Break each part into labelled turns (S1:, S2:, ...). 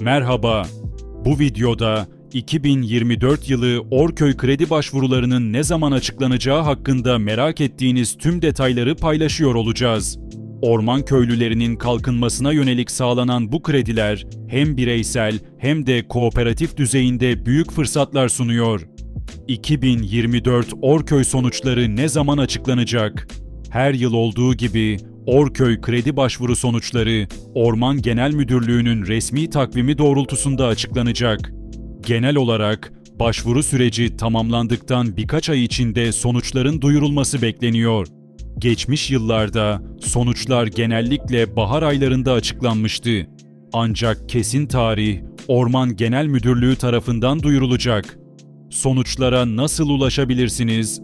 S1: Merhaba. Bu videoda 2024 yılı Orköy kredi başvurularının ne zaman açıklanacağı hakkında merak ettiğiniz tüm detayları paylaşıyor olacağız. Orman köylülerinin kalkınmasına yönelik sağlanan bu krediler hem bireysel hem de kooperatif düzeyinde büyük fırsatlar sunuyor. 2024 Orköy sonuçları ne zaman açıklanacak? Her yıl olduğu gibi Orköy kredi başvuru sonuçları Orman Genel Müdürlüğü'nün resmi takvimi doğrultusunda açıklanacak. Genel olarak başvuru süreci tamamlandıktan birkaç ay içinde sonuçların duyurulması bekleniyor. Geçmiş yıllarda sonuçlar genellikle bahar aylarında açıklanmıştı. Ancak kesin tarih Orman Genel Müdürlüğü tarafından duyurulacak. Sonuçlara nasıl ulaşabilirsiniz?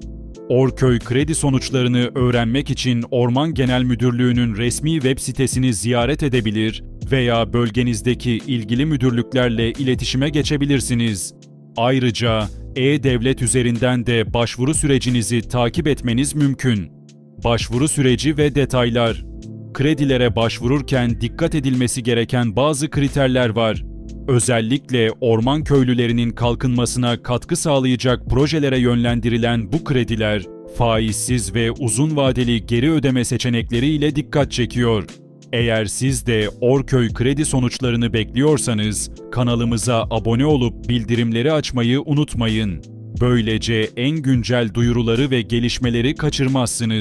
S1: Orköy kredi sonuçlarını öğrenmek için Orman Genel Müdürlüğü'nün resmi web sitesini ziyaret edebilir veya bölgenizdeki ilgili müdürlüklerle iletişime geçebilirsiniz. Ayrıca e-devlet üzerinden de başvuru sürecinizi takip etmeniz mümkün. Başvuru süreci ve detaylar. Kredilere başvururken dikkat edilmesi gereken bazı kriterler var. Özellikle orman köylülerinin kalkınmasına katkı sağlayacak projelere yönlendirilen bu krediler, faizsiz ve uzun vadeli geri ödeme seçenekleri ile dikkat çekiyor. Eğer siz de Orköy kredi sonuçlarını bekliyorsanız kanalımıza abone olup bildirimleri açmayı unutmayın. Böylece en güncel duyuruları ve gelişmeleri kaçırmazsınız.